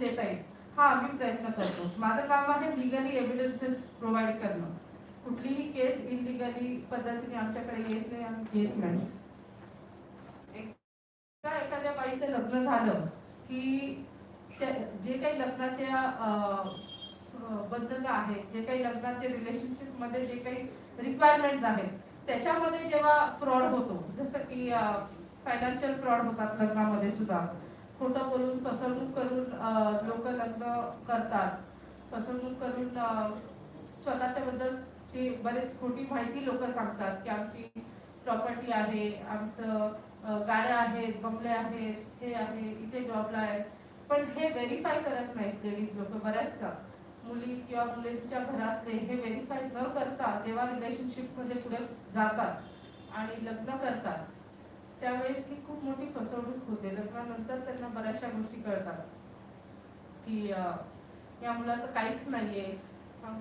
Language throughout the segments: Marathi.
देता येईल. हा आम्ही प्रयत्न करतो. माझं काम आहे लिगली एव्हिडन्सेस प्रोव्हाइड करणं. कुठलीही केस इलिगली पद्धतीने आमच्याकडे येत नाही आम्ही घेत नाही. एकदा एखाद्या बाईचं लग्न झालं की जे काही लग्नाच्या बंधन आहेत जे काही लग्नाचे रिलेशनशिपमध्ये जे काही रिक्वायरमेंट्स आहेत त्याच्यामध्ये जेव्हा फ्रॉड होतो जसं की फायनान्शियल फ्रॉड होतात लग्नामध्ये सुद्धा खोटं बोलून फसवणूक करून लोक लग्न करतात. फसवणूक करून स्वतःच्या बद्दल जी बरेच खोटी माहिती लोक सांगतात की आमची प्रॉपर्टी आहे आमचं गाड्या आहेत बंगले आहेत हे आहे इथे जॉबला आहे पण हे व्हेरीफाय करत नाहीत लेडीज लोक बऱ्याचदा मुली किंवा मुलींच्या घरातले हे व्हेरीफाय न करता जेव्हा रिलेशनशिपमध्ये पुढे जातात आणि लग्न करतात. त्यावेळेस ही खूप मोठी फसवणूक होते. लग्नानंतर त्यांना बऱ्याचशा गोष्टी कळतात. की या मुलाचं काहीच नाहीये. हा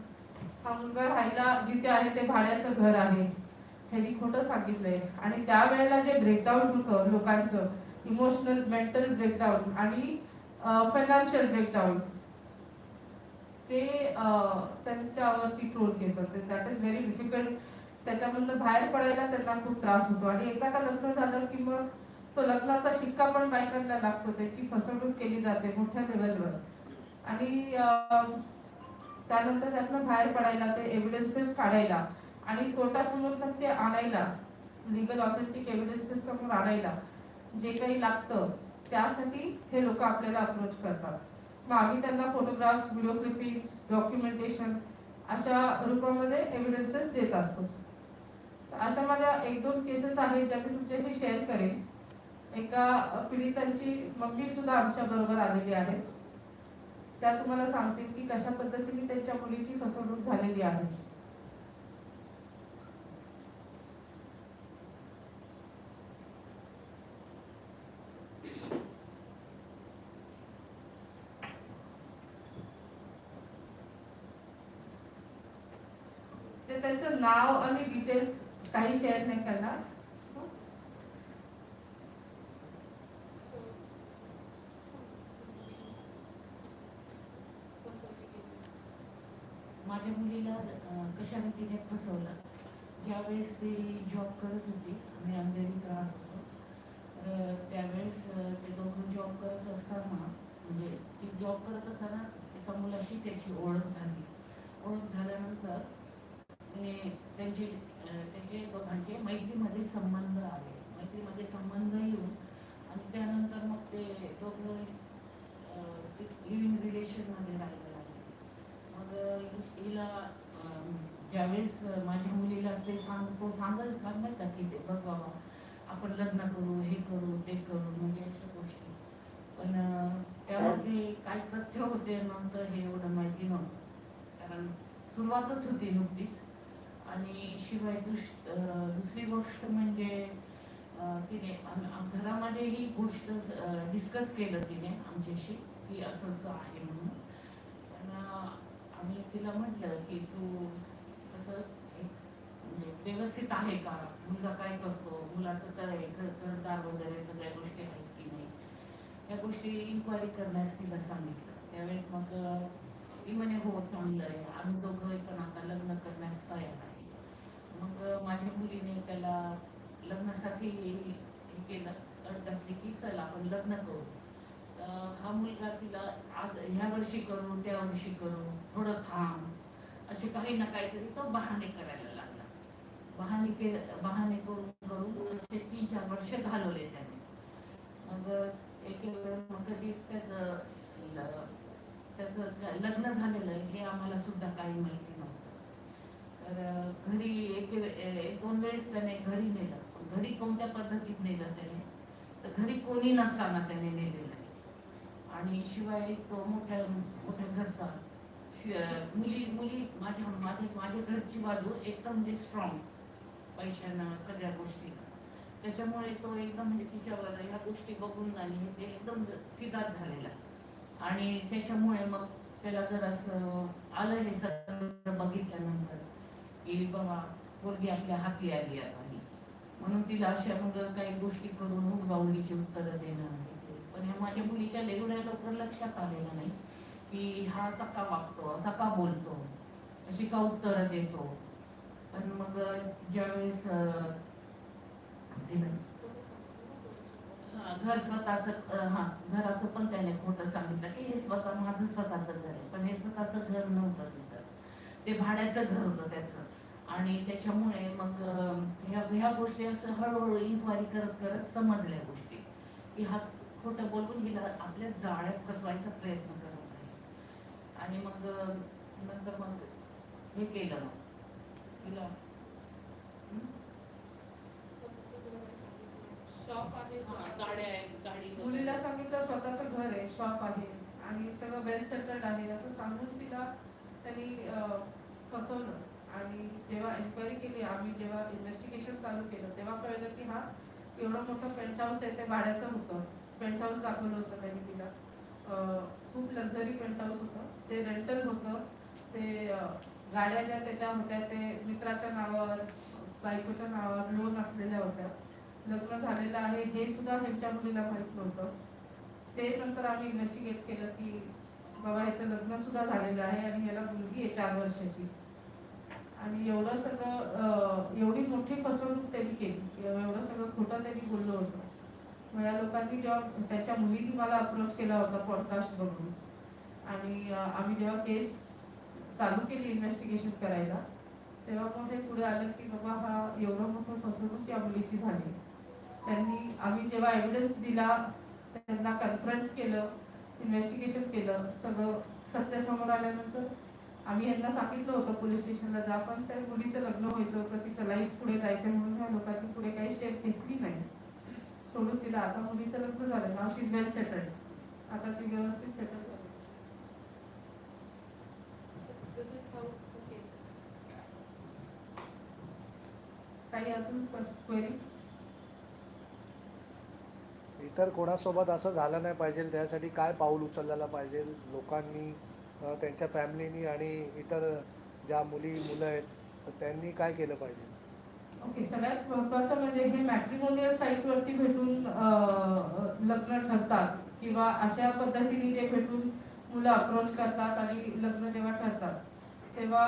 हा मुलगा राहायला जिथे आहे ते भाड्याचं घर आहे. ह्यांनी खोटं सांगितलंय. आणि त्यावेळेला जे ब्रेकडाऊन होतं लोकांचं इमोशनल मेंटल ब्रेकडाऊन आणि फायनान्शियल ब्रेकडाऊन ते त्यांच्यावरती ट्रोल केलं. दॅट इज व्हेरी डिफिकल्ट त्याच्यामधनं बाहेर पडायला त्यांना खूप त्रास होतो. आणि एकदा का लग्न झालं की मग तो लग्नाचा शिक्का पण बायकांना लागतो. त्याची फसवणूक केली जाते मोठ्या लेवलवर आणि त्यानंतर त्यातनं बाहेर पडायला ते एव्हिडन्सेस काढायला आणि कोर्टासमोर सत्य आणायला लिगल ऑथेंटिक एव्हिडन्सेस समोर आणायला जे काही लागतं त्यासाठी हे लोक आपल्याला अप्रोच करतात. मग आम्ही त्यांना फोटोग्राफ्स व्हिडिओ क्लिपिंग्स डॉक्युमेंटेशन अशा रूपामध्ये एव्हिडन्सेस देत असतो. अशा माझ्या एक दोन केसेस आहेत ज्या मी तुमच्याशी शेअर करेन. एका पीडितांची मम्मी सुद्धा आमच्या बरोबर आलेली आहे. त्या तुम्हाला सांगतील की कशा पद्धतीने त्यांच्या मुलीची फसवणूक झालेली आहे. ते त्यांचं नाव आणि डिटेल्स काही शेअर नाही करणार. माझ्या मुलीला कशाने तिने फसवलं? ज्यावेळेस ती जॉब करत होती आम्ही अंधेरीत राहत होतो तर त्यावेळेस ते दोघं जॉब करत असताना म्हणजे ती जॉब करत असताना एका मुलाशी त्याची ओळख झाली. ओळख झाल्यानंतर त्यांचे त्याचे दोघांचे मैत्रीमध्ये संबंध आले मैत्रीमध्ये संबंध येऊन आणि त्यानंतर मग ते दोघं लिव्हिंग रिलेशनमध्ये राहायला लागले मग हिला ज्यावेळेस माझ्या मुलीला ते सांग तो सांगत सांगायचा की ते बघ बाबा आपण लग्न करू हे करू ते करू म्हणजे अशा गोष्टी. पण त्यामध्ये काय तथ्य होते नंतर हे एवढं माहिती नव्हतं. कारण सुरुवातच होती नुकतीच. आणि शिवाय दुस दुसरी गोष्ट म्हणजे तिने घरामध्ये ही गोष्ट डिस्कस केलं तिने आमच्याशी की असं असं आहे म्हणून. पण आम्ही तिला म्हटलं की तू कसं एक म्हणजे व्यवस्थित आहे का? मुलगा काय करतो? मुलाचं काय आहे, घरदार वगैरे सगळ्या गोष्टी आहेत की नाही? या गोष्टी इन्क्वायरी करण्यास तिला सांगितलं. त्यावेळेस मग ती म्हणे हो चांगलं आहे. आम्ही दोघं पण आता लग्न करण्यास तयार आहे. मग माझ्या मुलीने त्याला लग्नासाठी हे केलं अट घातली की चल आपण लग्न करू. हा मुलगा तिला आज ह्या वर्षी करू त्या वर्षी करू थोडं थांब असे काही ना काहीतरी तो बहाणे करायला लागला. बहाणे के बहाणे करून करून असे तीन चार वर्ष घालवले त्याने. मग एक वेळेस मग कधी त्याचं ल- त्याचं लग्न झालेलं आहे हे आम्हाला सुद्धा काही माहिती नव्हतं. तर घरी एक एक दोन वेळेस त्याने घरी नेलं. घरी कोणत्या पद्धतीत नेलं त्याने? तर घरी कोणी नसताना त्याने नेलेलं आहे. आणि शिवाय तो मोठ्या मोठ्या घरचा शि- मुली मुली माझ्या माझ्या माझ्या घरची बाजू एकदम म्हणजे स्ट्रॉंग पैशानं सगळ्या गोष्टी त्याच्यामुळे तो एकदम म्हणजे तिच्यावर ह्या गोष्टी बघून आणि हे ते एकदम फिदात झालेला. आणि त्याच्यामुळे मग त्याला जर असं आलं हे सगळं बघितल्यानंतर की बाबा पोरगी आपल्या हाती आली आहे म्हणून तिला अशा मग काही गोष्टी करून हुंगाहुंगीची उत्तरं देणं पण या माझ्या मुलीच्या एवढ्या लवकर लक्षात आलेलं नाही की हा असा का वागतो असा का बोलतो अशी का उत्तरं देतो. पण मग ज्यावेळेस घर स्वतःच हा घराचं पण त्याने खोटं सांगितलं की हे स्वतः माझं स्वतःचं घर आहे. पण हे स्वतःचं घर नव्हतं तिचं ते भाड्याचं घर होतं त्याचं. आणि त्याच्यामुळे मग ह्या ह्या गोष्टी असं हळूहळू इन्क्वायरी करत करत समजल्या गोष्टी. की हा खोटं बोलून हिला आपल्या जाळ्यात फसवायचा प्रयत्न करत आहे. आणि मग नंतर मग हे केलं. तिला? शॉप आहे. गाड्या आहेत गाडी मुलीला सांगितलं स्वतःचं घर आहे शॉप आहे. आणि सगळं वेल सेटल्ड आहे असं सांगून तिला त्यांनी फसवलं. आणि जेव्हा एन्क्वायरी केली आम्ही जेव्हा इन्व्हेस्टिगेशन चालू केलं तेव्हा कळलं की हा एवढं मोठं पेंट हाऊस आहे ते भाड्याचं होतं. पेंट हाऊस दाखवलं होतं त्यांनी तिला. खूप लक्झरी पेंट हाऊस होतं. ते रेंटल होतं. ते गाड्या ज्या त्याच्या होत्या ते मित्राच्या नावावर बायकोच्या नावावर लोन असलेल्या होत्या. लग्न झालेलं आहे हे सुद्धा ह्यांच्या मुलीला माहीत नव्हतं. ते नंतर आम्ही इन्व्हेस्टिगेट केलं की बाबा ह्याचं लग्न सुद्धा झालेलं आहे आणि ह्याला मुलगी आहे चार वर्षाची. आणि एवढं सगळं एवढी मोठी फसवणूक त्यांनी केली. एवढं सगळं खोटं त्यांनी बोललं होतं. मग या लोकांनी जेव्हा त्यांच्या मुलीने मला अप्रोच केला होता पॉडकास्ट बघून. आणि आम्ही जेव्हा केस चालू केली इन्व्हेस्टिगेशन करायला तेव्हा मग हे पुढे आलं की बाबा हा एवढं मोठं फसवणूक या मुलीची झाली. त्यांनी आम्ही जेव्हा एव्हिडन्स दिला त्यांना कन्फ्रंट केलं इन्व्हेस्टिगेशन केलं सगळं सत्य समोर आल्यानंतर आम्ही यांना सांगितलं होतं पोलीस स्टेशनला जा पण त्या मुलीचं लग्न व्हायचं होतं तिचं लाईफ पुढे जायचं म्हणून ह्या लोकांनी पुढे काही स्टेप घेतली नाही. सोडून दिला आता मुलीचं लग्न झालं now she is well settled आता ती व्यवस्थित सेटल झाली. काही अजून क्वेरीज इतर कोणासोबत असं झालं नाही पाहिजे त्यासाठी काय पाऊल उचललेलं पाहिजे? लोकांनी त्यांच्या फॅमिलीनी आणि इतर ज्या मुली मुलं आहेत त्यांनी काय केलं पाहिजे? ओके सगळ्यात महत्वाचं म्हणजे हे मॅट्रिमोनियल साईटवरती भेटून लग्न ठरतात किंवा अशा पद्धतीने जे भेटून मुलं अप्रोच करतात आणि लग्न जेव्हा ठरतात तेव्हा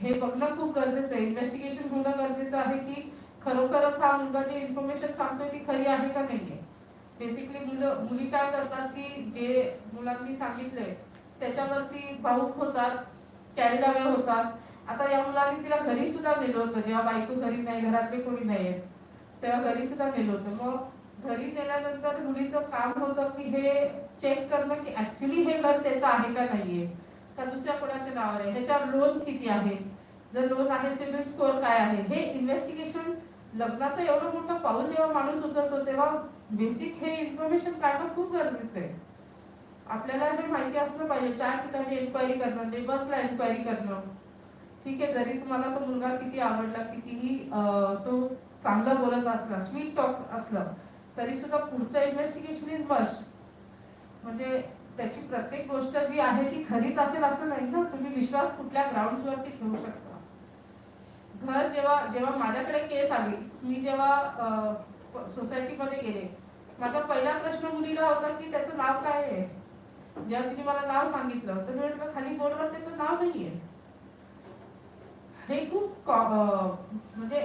हे बघणं खूप गरजेचं आहे. इन्व्हेस्टिगेशन होणं गरजेचं आहे की खरोखरच हा मुलगा जे इन्फॉर्मेशन सांगतोय ती खरी आहे का नाही आहे बेसिकली मुलं मुली काय करतात की जे मुलांनी सांगितलंय त्याच्यावरती भाऊक होतात कॅरिड होतात. आता या मुलांनी तिला घरी सुद्धा नेलं होतं. जेव्हा बायको घरी नाही घरातले कोणी नाही तेव्हा घरी सुद्धा नेलं होतं. मग घरी नेल्यानंतर मुलीचं काम होतं की हे चेक करणं की ऍक्च्युली हे घर त्याचं आहे का नाहीये का दुसऱ्या कोणाच्या नावावर आहे? ह्याच्यावर लोन किती आहे? जर लोन आहे सिबिल स्कोअर काय आहे? हे इन्व्हेस्टिगेशन लग्नाचं एवढं मोठं पाऊल जेव्हा माणूस उचलतो तेव्हा बेसिक हे इन्फॉर्मेशन काढणं खूप गरजेचं आहे. आपल्याला हे माहिती असलं पाहिजे चार ठिकाणी एन्क्वायरी करणं नेबर्सला एन्क्वायरी करणं. ठीक आहे जरी तुम्हाला तो मुलगा किती आवडला कितीही तो चांगला बोलत असला स्वीट टॉक असलं तरी सुद्धा पुढचं इन्व्हेस्टिगेशन इज मस्ट म्हणजे त्याची प्रत्येक गोष्ट जी आहे ती खरीच असेल असं नाही ना? तुम्ही विश्वास कुठल्या ग्राउंडवरती ठेवू शकता? घर जेव्हा जेव्हा माझ्याकडे केस आली मी जेव्हा सोसायटीमध्ये गेले माझा पहिला प्रश्न मुलीला होता की त्याचं नाव काय आहे? जेव्हा तिने मला नाव सांगितलं तर मी म्हटलं खाली बोर्डवर त्याचं नाव नाहीये. हे खूप म्हणजे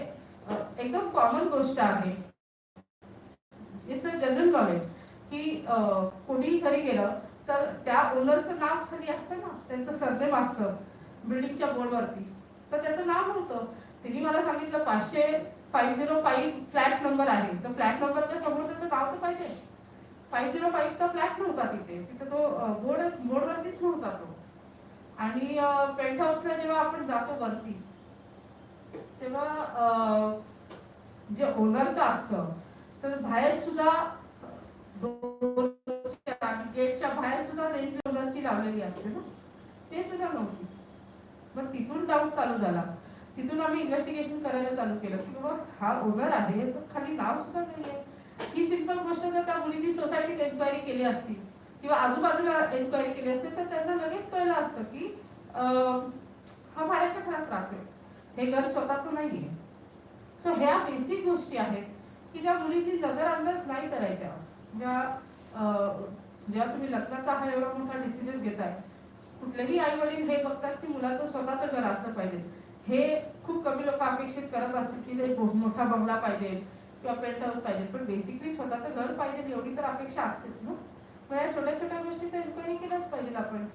एकदम कॉमन गोष्ट आहे. इट्स अ जनरल नॉलेज की कोणीही घरी गेलं तर त्या ओनरचं नाव खाली असतं ना त्यांचं सरनेम असतं बिल्डिंगच्या बोर्डवरती तर त्याचं नाव नव्हतं. तिने मला सांगितलं पाचशे five zero five flat number आहे. तर फ्लॅट नंबरच्या समोर त्याचं नाव तर पाहिजे. फाईव्ह झिरो फाईव्हचा फ्लॅट नव्हता तिथे. तिथे तो बोर्ड बोर्डवरतीच नव्हता तो. आणि पेंट हाऊसला जेव्हा आपण जातो वरती तेव्हा जे ओनरचं असतं तर बाहेर सुद्धा गेटच्या बाहेर सुद्धा नेम ओनरची लावलेली असते ना. ते सुद्धा नव्हती. मग तिथून डाऊट चालू झाला. तिथून आम्ही इन्व्हेस्टिगेशन करायला चालू केलं. की बाबा हा ओनर आहे याचं खाली नाव सुद्धा नाहीये. ही सिंपल गोष्ट जर त्या मुलींनी सोसायटीत एन्क्वायरी केली असती किंवा आजूबाजूला एन्क्वायरी केली असते तर त्यांना लगेच कळलं असतं की हा भाड्याच्या घरात राहतोय. हे घर स्वतःचं नाहीये. सो ह्या बेसिक गोष्टी आहेत की ज्या मुलींनी नजरअंदाज नाही करायच्या. ज्या जेव्हा तुम्ही लग्नाचा हा एवढा मोठा डिसिजन घेताय कुठलेही आई वडील हे बघतात की मुलाचं स्वतःचं घर असलं पाहिजे. हे खूप कमी लोक अपेक्षित करत असतात की नाही मोठा बंगला पाहिजे किंवा पेंट हाऊस पाहिजे. पण बेसिकली स्वतःचं घर पाहिजे एवढी तर अपेक्षा असतेच ना. मग या छोट्या छोट्या गोष्टी तर एन्क्वायरी केल्याच पाहिजे आपण.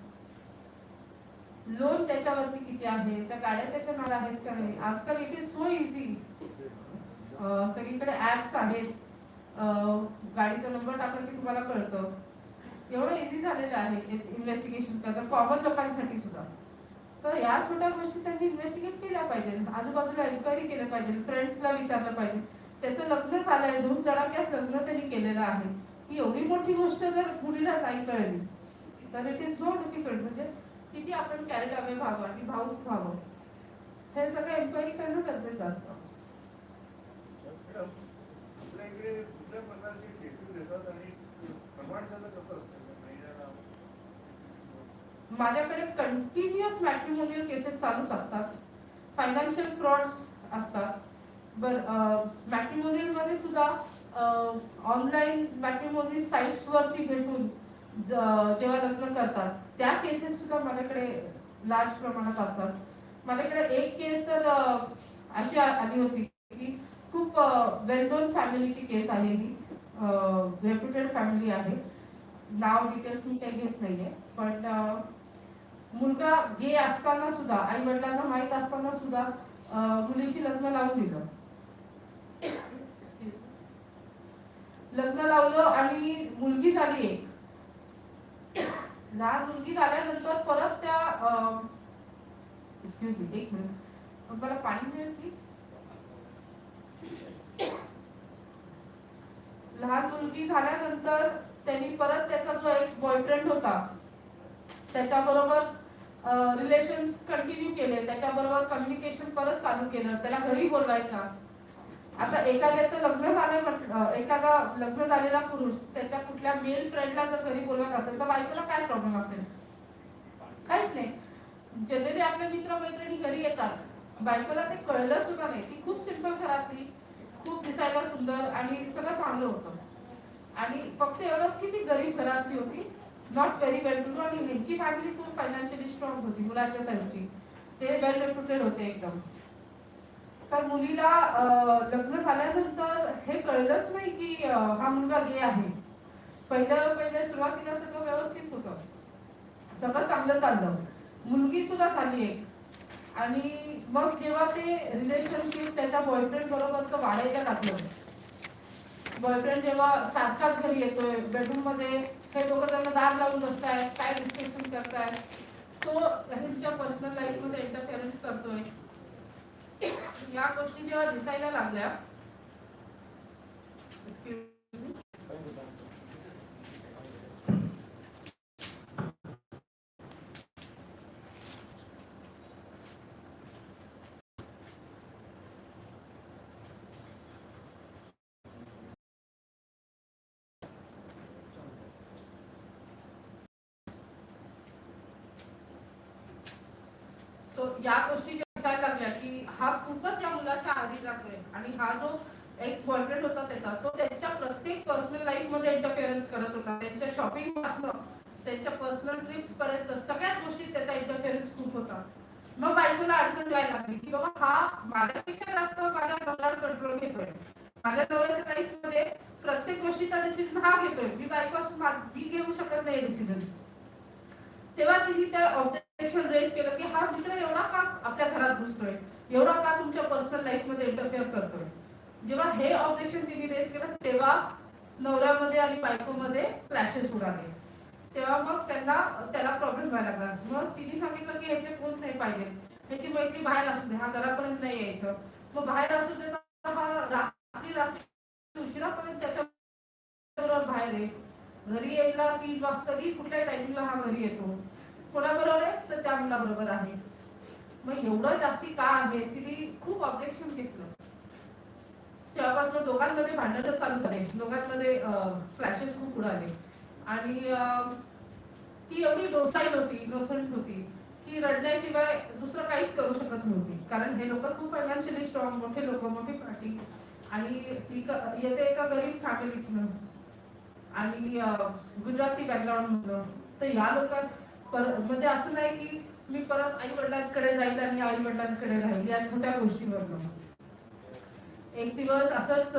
लोन त्याच्यावरती किती आहे? त्या गाड्या त्याच्या नाव आहेत का नाही? आजकाल इट इज सो इझी सगळीकडे ऍप्स आहेत. गाडीचा नंबर टाकला की तुम्हाला कळतं. एवढं इझी झालेलं आहे इन्व्हेस्टिगेशन करणं कॉमन लोकांसाठी सुद्धा. तर या छोट्या गोष्टी त्यांनी इन्व्हेस्टिगेट केल्या पाहिजे. आजूबाजूला एन्क्वायरी केलं पाहिजे. फ्रेंड्सला विचारलं पाहिजे. त्याचं लग्न झालंय धूम धडाक्यात लग्न त्यांनी केलेलं आहे. ही एवढी मोठी गोष्ट जर मुलीला नाही कळली तर इट इज सो डिफिकल्ट म्हणजे किती आपण कॅरेट अवे व्हावं आणि भाऊक व्हावं. हे सगळं एन्क्वायरी करणं गरजेचं असतं. आपल्या इकडे कुठल्या प्रकारचे केसेस येतात आणि प्रमाण त्याचं कसं असतं? माझ्याकडे कंटिन्युअस मॅट्रिमोनियल केसेस चालूच असतात. फायनान्शियल फ्रॉड्स असतात. बर मॅट्रिमोनियलमध्ये सुद्धा ऑनलाईन मॅट्रिमोनियल साईट्सवरती भेटून ज- जेव्हा लग्न करतात त्या केसेस सुद्धा माझ्याकडे लार्ज प्रमाणात असतात. माझ्याकडे एक केस तर अशी आली होती की खूप वेल नोन फॅमिलीची केस आहे ही. रेप्युटेड फॅमिली आहे. नाव डिटेल्स मी काही घेत नाहीये. पण मुलगा गे असताना सुद्धा आई वडिलांना माहीत असताना सुद्धा मुलीशी लग्न लावून दिलं. लग्न लावलं आणि मुलगी झाली एक. लहान मुलगी झाल्यानंतर परत त्या एक्सक्यूज मी एक मिनिट मला पाणी मिळेल प्लीज लहान मुलगी झाल्यानंतर त्यांनी परत त्याचा जो एक्स बॉयफ्रेंड होता त्याच्याबरोबर रिलेशन्स कंटिन्यू केले त्याच्याबरोबर कम्युनिकेशन परत चालू केलं त्याला घरी बोलवायचा. आता एखाद्याचं लग्न झालं म्हटलं एखादा लग्न झालेला पुरुष त्याच्या कुठल्या मेल फ्रेंडला जर घरी बोलवत असेल तर बायकोला काय प्रॉब्लेम असेल? काहीच नाही. जनरली आपले मित्रमैत्रिणी घरी येतात. बायकोला ते कळलं सुद्धा नाही. ती खूप सिंपल घरातली खूप दिसायला सुंदर आणि सगळं चांगलं होतं. आणि फक्त एवढंच की ती गरीब घरातली होती. नॉट व्हेरी वेल टू आणि ह्यांची फॅमिली खूप फायनान्शियली स्ट्रॉंग होती मुलाच्या साईडची. ते वेल रेप्युटेड होते एकदम. तर मुलीला लग्न झाल्यानंतर हे कळलंच नाही की हा मुलगा गे आहे. पहिलं पहिलं सुरुवातीला सगळं व्यवस्थित होतं. सगळं चांगलं चाललं. मुलगी सुद्धा झाली एक. आणि मग जेव्हा ते रिलेशनशिप त्याच्या बॉयफ्रेंड बरोबरचं वाढायला लागलं. बॉयफ्रेंड जेव्हा सारखाच घरी येतोय बेडरूममध्ये हे लोक त्यांना दार लावून बसताय काय डिस्कशन करताय तो ह्यांच्या पर्सनल लाईफमध्ये इंटरफेरन्स करतोय. या गोष्टी जेव्हा दिसायला लागल्या या गोष्टी दिसायला लागल्या की हा खूपच या मुलाच्या आधी जातोय. आणि हा जो एक्स बॉयफ्रेंड होता त्याचा तो त्यांच्या प्रत्येक पर्सनल लाईफमध्ये इंटरफेरन्स करत होता. त्यांच्या शॉपिंग पासन त्यांच्या पर्सनल ट्रिप्स पर्यंत सगळ्याच गोष्टीत त्याचा इंटरफेरन्स खूप होता. मग बायकोला अडचण द्यायला लागली की बाबा हा माझ्यापेक्षा जास्त माझ्या नवऱ्यावर कंट्रोल घेतोय. माझ्या नवऱ्याच्या लाईफमध्ये प्रत्येक गोष्टीचा डिसिजन हा घेतोय. मी बायको मी घेऊ शकत नाही डिसिजन तेव्हा तिने त्या ऑब्जेक्शन रेज केलं की हा मित्र एवढा का आपल्या घरात घुसतोय? एवढा का तुमच्या पर्सनल लाईफमध्ये इंटरफेअर करतोय? जेव्हा हे ऑब्जेक्शन तिने रेज केलं तेव्हा नवऱ्यामध्ये आणि बायकोमध्ये क्लॅशेस उडाले तेव्हा मग त्यांना त्याला प्रॉब्लेम व्हायला लागला. मग तिने सांगितलं की ह्याचे फोन नाही पाहिजे. ह्याची मैत्री बाहेर असू दे. हा घरापर्यंत नाही यायचं. मग बाहेर असू दे तर हा रात्री रात्री उशिरापर्यंत त्याच्या बरोबर बाहेर आहे घरी यायला तीन वाजता की कुठल्या टायमिंगला हा घरी येतो? कोणाबरोबर आहे? तर त्या आहे. मग एवढं जास्ती का आहे? तिने खूप ऑब्जेक्शन घेतलं. तेव्हापासून दोघांमध्ये भांडणं चालू झाले. दोघांमध्ये क्लॅशेस खूप उडाले आणि ती एवढी डोसाईल होती इनोसंट होती की रडण्याशिवाय दुसरं काहीच करू शकत नव्हती. कारण हे लोक खूप फायनान्शियली स्ट्रॉंग मोठे लोक मोठी पार्टी आणि ती येते एका गरीब फॅमिलीतनं आणि गुजराती बॅकग्राऊंड तर ह्या लोकांत परत म्हणजे असं नाही की मी परत आई वडिलांकडे जाईल आणि आई वडिलांकडे राहील या छोट्या गोष्टीवरनं. एक दिवस असंच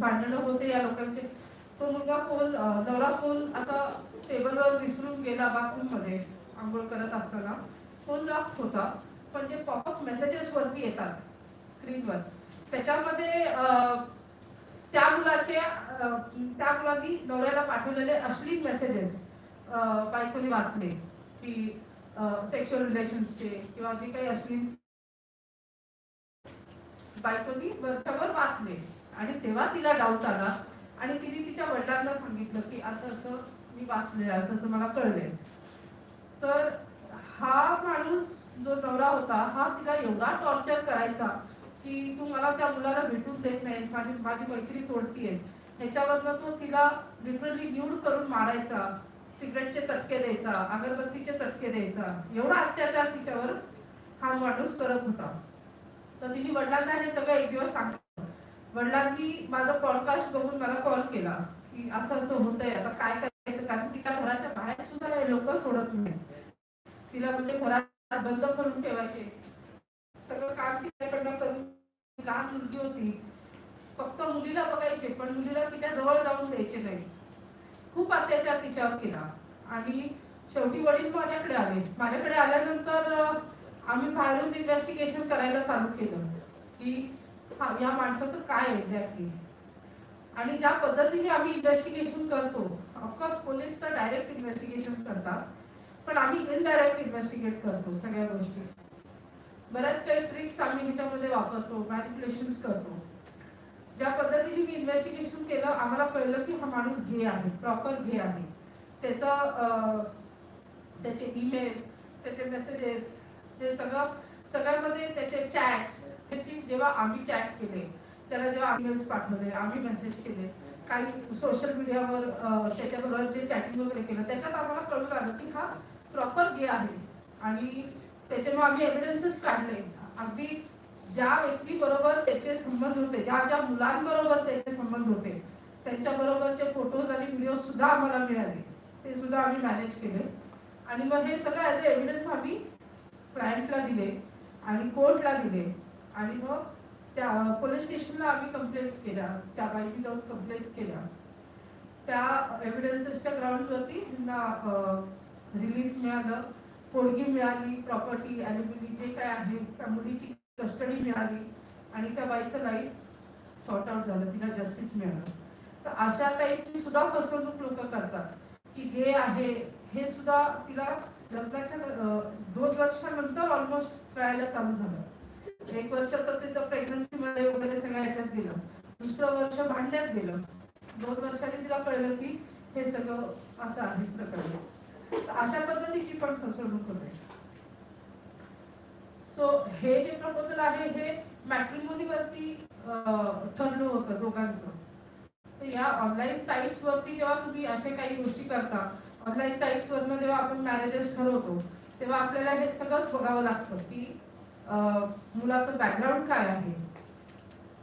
भांडणं होते या लोकांचे. तो मुलगा फोन नवरा फोन असा टेबलवर विसरून गेला बाथरूममध्ये आंघोळ करत असताना. फोन लॉक होता पण जे पॉपअप मेसेजेस वरती येतात स्क्रीनवर त्याच्यामध्ये त्या मुलाचे त्या मुलांनी नवऱ्याला पाठवलेले अश्लील मेसेजेस बायकोनी वाचले. की सेक्शुअल रिलेशन्सचे किंवा जे काही अश्लील बायकोनी वरच्यावर वाचले आणि तेव्हा तिला डाऊट आला. आणि तिने तिच्या वडिलांना सांगितलं की असं असं मी वाचले असं असं मला कळले तर हा माणूस जो नवरा होता हा तिला एवढा टॉर्चर करायचा की तू मला त्या मुलाला भेटून देत नाहीस. माझी माझी मैत्री तोडतीयस. ह्याच्यावरनं तो तिला लिटरली न्यूड करून मारायचा. सिगरेटचे चटके द्यायचा अगरबत्तीचे चटके द्यायचा. एवढा अत्याचार तिच्यावर हा माणूस करत होता. तर तिने वडिलांना हे सगळं एक दिवस सांगितलं. वडिलांनी माझा पॉडकास्ट बघून मला कॉल केला की असं असं होतंय आता काय करायचं? कारण तिला घराच्या बाहेर सुद्धा हे लोक सोडत नाही तिला म्हणजे घरात बंद करून ठेवायचे. सगळं काम तिच्याकडनं करून लहान मुलगी होती. फक्त मुलीला बघायचे पण मुलीला तिच्या जवळ जाऊन द्यायचे नाही. खूप अत्याचार तिच्यावर केला. आणि शेवटी वडील माझ्याकडे आले. माझ्याकडे आल्यानंतर आम्ही बाहेरून इन्व्हेस्टिगेशन करायला चालू केलं की हा या माणसाचं काय एक्झॅक्टली आणि ज्या पद्धतीने आम्ही इन्व्हेस्टिगेशन करतो ऑफकोर्स पोलीस तर डायरेक्ट इन्व्हेस्टिगेशन करतात पण आम्ही इनडायरेक्ट इन्व्हेस्टिगेट करतो सगळ्या गोष्टी. बऱ्याच काही ट्रिक्स आम्ही ह्याच्यामध्ये वापरतो मॅनिप्युलेशन्स करतो. ज्या पद्धतीने मी इन्व्हेस्टिगेशन केलं आम्हाला कळलं की हा माणूस घे आहे प्रॉपर घे आहे. त्याचा त्याचे ईमेल्स त्याचे मेसेजेस हे सगळं सगळ्यामध्ये त्याचे चॅट्स त्याची जेव्हा आम्ही चॅट केले त्याला जेव्हा ईमेल्स पाठवले आम्ही मेसेज केले काही सोशल मीडियावर त्याच्याबरोबर जे चॅटिंग वगैरे केलं त्याच्यात आम्हाला कळून आलं की हा प्रॉपर गे आहे. आणि त्याच्यामुळे आम्ही एव्हिडन्सेस काढले. अगदी ज्या व्यक्तीबरोबर त्याचे संबंध होते ज्या ज्या मुलांबरोबर त्याचे संबंध होते त्यांच्या बरोबरचे फोटोज आणि व्हिडिओ सुद्धा आम्हाला मिळाले. ते सुद्धा आम्ही मॅनेज केले. आणि मग हे सगळं ॲज अ एव्हिडन्स आम्ही क्लायंटला दिले आणि कोर्टला दिले. आणि मग त्या पोलीस स्टेशनला आम्ही कंप्लेंट्स केल्या. त्या बाईकी जाऊन कंप्लेंट्स केल्या. त्या एव्हिडन्सेसच्या ग्राउंडवरती त्यांना रिलीफ मिळालं. पोडगी मिळाली प्रॉपर्टी अॅल्युमिनी जे काय आहे त्या मुलीची कस्टडी मिळाली आणि त्या बाईचं लाईफ सॉर्ट आउट झालं तिला जस्टिस मिळालं. तर अशा टाईपची सुद्धा फसवणूक लोक करतात. की जे आहे हे सुद्धा तिला लग्नाच्या दोन वर्षानंतर ऑलमोस्ट कळायला चालू झालं. एक वर्ष तर तिचं प्रेग्नन्सीमध्ये वगैरे सगळ्या ह्याच्यात गेलं. दुसरं वर्ष भांडण्यात गेलं. दोन वर्षांनी तिला कळलं की हे सगळं असं आहे प्रकरण. तर अशा पद्धतीची पण फसवणूक होते. सो हे जे प्रपोजल आहे हे मॅट्रिमोनीवरती ठरलं होतं दोघांचं. तर या ऑनलाईन साईट्स वरती जेव्हा तुम्ही अशा काही गोष्टी करता ऑनलाईन साईट्स वरनं जेव्हा आपण मॅरेजेस ठरवतो तेव्हा आपल्याला हे सगळंच बघावं लागतं की मुलाचं बॅकग्राऊंड काय आहे.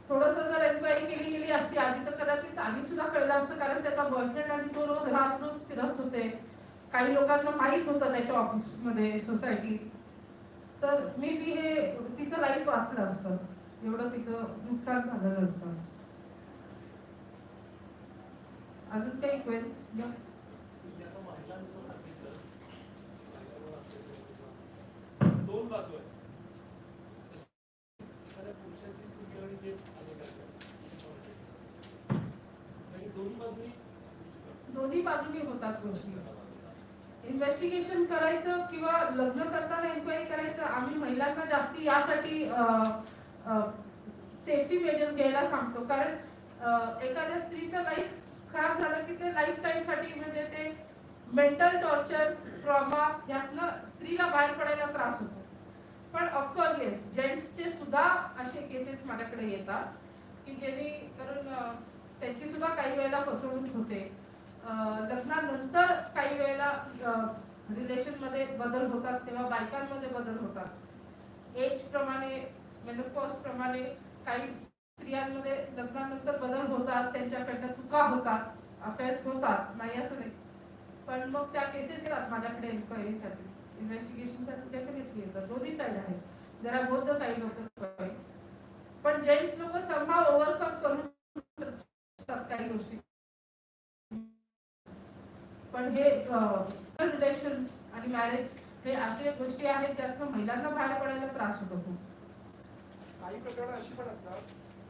थोडस जर एन्क्वायरी केली गेली असती आधी तर कदाचित आधी सुद्धा कळलं असतं कारण त्याचा बॉयफ्रेंड आणि तो रोज रास रोज फिरत होते. काही लोकांना माहीत होतं त्याच्या ऑफिसमध्ये सोसायटीत तर मे बी हे तिचं लाईफ वाचलं असतं. एवढं तिचं नुकसान झालं असतं. अजून काही क्वेरीज दोन बाजू आहेत एखाद्या पुरुषाची केस दोन्ही बाजूनी दोन्ही बाजूनी होतात गोष्टी. इन्व्हेस्टिगेशन करायचं किंवा लग्न करताना एन्क्वायरी करायचं आम्ही महिलांना जास्ती यासाठी सेफ्टी मेजर्स घ्यायला सांगतो. कारण एखाद्या स्त्रीचं लाईफ खराब झालं की ते लाईफ टाईमसाठी म्हणजे ते मेंटल टॉर्चर ट्रॉमा यातनं स्त्रीला बाहेर पडायला त्रास होतो. पण ऑफकोर्स येस जेंट्सचे सुद्धा असे केसेस माझ्याकडे येतात की जेणेकरून त्यांची सुद्धा काही वेळेला फसवणूक होते. लग्नानंतर काही वेळेला रिलेशनमध्ये बदल होतात तेव्हा बायकांमध्ये बदल होतात. एज प्रमाणे मेनोपॉज प्रमाणे काही स्त्रियांमध्ये लग्नानंतर बदल होतात त्यांच्याकडनं चुका होतात अफेअर्स होतात नाही असं नाही. पण मग त्या केसेस येतात माझ्याकडे इन्क्वायरीसाठी इन्व्हेस्टिगेशनसाठी डेफिनेटली येतात. दोन्ही साईड आहेत. जरा बोध साईड होतं पण जेंट्स लोक सभा ओव्हरकम करून शकतात काही गोष्टी पण हे रिलेशन्स आणि मॅरेज हे असे गोष्टी आहेत ज्यातनं महिलांना बाहेर पडायला त्रास होतो खूप. काही प्रकरणं अशी पण असतात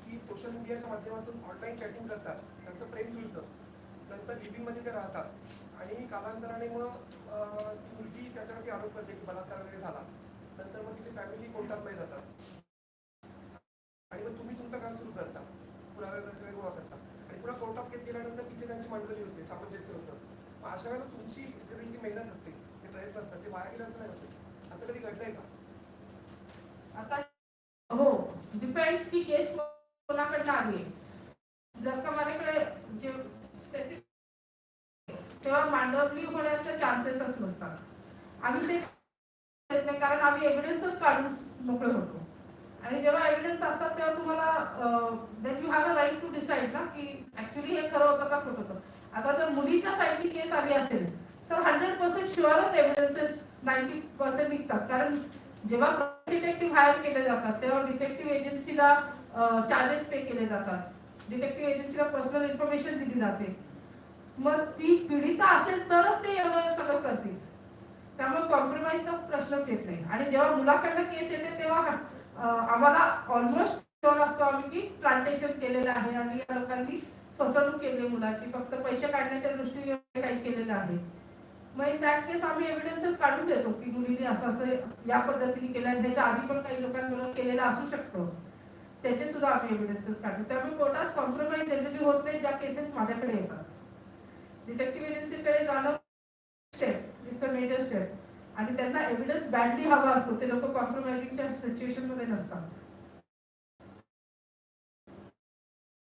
की सोशल मीडियाच्या माध्यमातून ऑनलाईन चॅटिंग करतात. त्यांचं प्रेम जुळतं. नंतर लिव्हिंगमध्ये ते राहतात. आणि कालांतराने मग ती मुलगी त्याच्यावरती आरोप करते की बलात्कार वगैरे झाला. नंतर मग तिची फॅमिली कोर्टामध्ये जातात. आणि मग तुम्ही तुमचं काम सुरू करता. पुराव्या गोळा करता. आणि पुन्हा कोर्टात केस गेल्यानंतर तिथे त्यांची मंडळी होते. सामंजस्य होतं. मग अशा वेळेला तुमची जी मेहनत असते ते प्रयत्न असतात ते वाया गेले असं नाही असते असं कधी घडलंय का? आता हो डिपेंड्स की केस कोणाकडनं आली आहे. जर का माझ्याकडे जे स्पेसिफिक तेव्हा मांडवली होण्याचे चान्सेसच नसतात. आम्ही ते नाही कारण आम्ही एव्हिडन्सच काढून मोकळे होतो. आणि जेव्हा एव्हिडन्स असतात तेव्हा तुम्हाला then you have a right to decide ना की ऍक्च्युली हे खरं होतं का खोट होतं. आता जर मुलीच्या साईडनी केस आली असेल तर हंड्रेड पर्सेंट शुअरच एव्हिडन्सेस नाईन्टी पर्सेंट निघतात. कारण जेव्हा डिटेक्टिव्ह हायर केले जातात तेव्हा डिटेक्टिव्ह एजन्सीला चार्जेस पे केले जातात. डिटेक्टिव्ह एजन्सीला पर्सनल इन्फॉर्मेशन दिली जाते. मग ती पीडिता असेल तरच ते एवढं सगळं करतील. त्यामुळे कॉम्प्रोमाइजचा प्रश्नच येत नाही. आणि जेव्हा मुलाकडनं केस येते तेव्हा आम्हाला ऑलमोस्ट असतो आम्ही की प्लांटेशन केलेलं आहे आणि या लोकांनी फसवणूक केली मुलाची. फक्त पैसे काढण्याच्या दृष्टीने काही केलेलं आहे. मग इन दॅट केस आम्ही एव्हिडन्सेस काढून देतो की मुलीने असं असं या पद्धतीने केलं आणि त्याच्या आधी पण काही लोकांकडून केलेलं असू शकतं. त्याचे सुद्धा आम्ही एव्हिडन्सेस काढतो. त्यामुळे कोर्टात कॉम्प्रोमाइज जनरली होत नाही ज्या केसेस माझ्याकडे येतात. डिटेक्टिव्ह एजन्सीकडे जाणं step it's a major step आणि त्यांना एव्हिडन्स बॅडली हवा असतो. ते लोक कॉम्प्रोमाइझिंगच्या सिच्युएशनमध्ये नसतात.